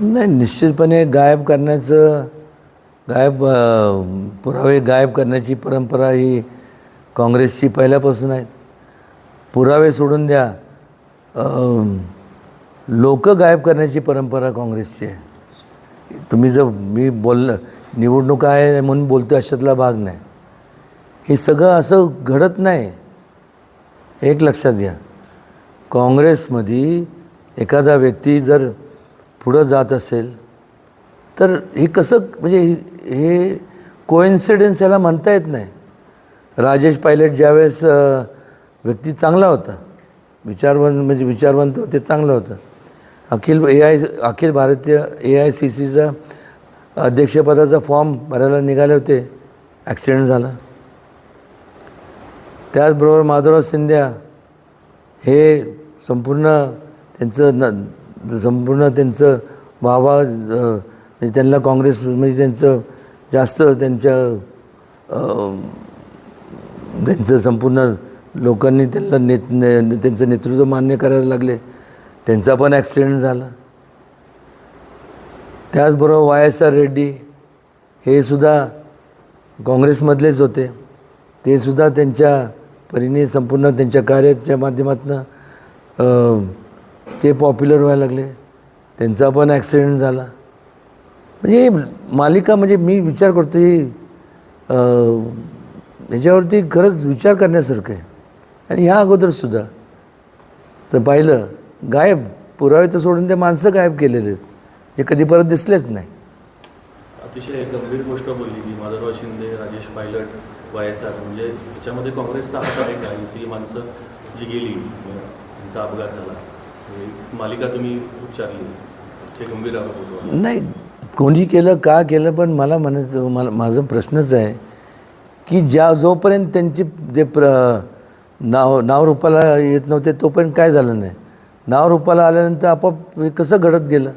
नाही निश्चितपणे गायब करण्याचं गायब पुरावे गायब करण्याची परंपरा ही काँग्रेसची पहिल्यापासून आहे पुरावे सोडून द्या. लोक गायब करण्याची परंपरा काँग्रेसची आहे. तुम्ही जर मी बोललं निवडणूक आहे म्हणून बोलतो अशातला भाग नाही. हे सगळं असं घडत नाही. एक लक्षात घ्या. काँग्रेसमध्ये एखादा व्यक्ती जर पुढं जात असेल तर हे कसं म्हणजे हे- कोइन्सिडन्स याला म्हणता येत नाही. राजेश पायलट ज्यावेळेस व्यक्ती चांगला होता विचारवंत म्हणजे विचारवंत होते चांगलं होतं. अखिल ए I Akhil Bharatiya A I C सीचा अध्यक्षपदाचा फॉर्म भरायला निघाले होते ॲक्सिडेंट झाला. त्याचबरोबर माधवराव सिंध्या हे संपूर्ण त्यांचं न संपूर्ण त्यांचं वावा म्हणजे त्यांना काँग्रेस म्हणजे त्यांचं जास्त त्यांच्या त्यांचं संपूर्ण लोकांनी त्यांना नेत ने त्यांचं नेतृत्व मान्य करायला लागले. त्यांचा पण ॲक्सिडेंट झाला. त्याचबरोबर वाय एस आर रेड्डी हे सुद्धा काँग्रेसमधलेच होते. ते सुद्धा त्यांच्या परीने संपूर्ण त्यांच्या कार्याच्या माध्यमातून ते पॉप्युलर व्हायला लागले. त्यांचा पण ॲक्सिडेंट झाला. म्हणजे मालिका म्हणजे मी विचार करतो ही अं, खरंच विचार करण्यासारखं आहे. आणि ह्या अगोदरसुद्धा तर पाहिलं गायब. पुरावे तर सोडून ते माणसं गायब केलेले आहेत. जे कधी परत दिसलेच नाही. अतिशय गंभीर गोष्ट बोलली की Madhavrao Shinde Rajesh Pilot Y S R. म्हणजे याच्यामध्ये काँग्रेसचा हात आहे का? ही सगळी माणसं जी गेली त्यांचा अपघात झाला. म्हणजे मालिका तुम्ही उच्चारली होतो. नाही कोणी केलं का केलं पण मला म्हणायचं मला माझा प्रश्नच आहे की ज्या जोपर्यंत त्यांची जे प्र नाव नावरूपाला येत नव्हते तोपर्यंत काय झालं नाही. नावरूपाला आल्यानंतर आपोआप हे कसं घडत गेलं?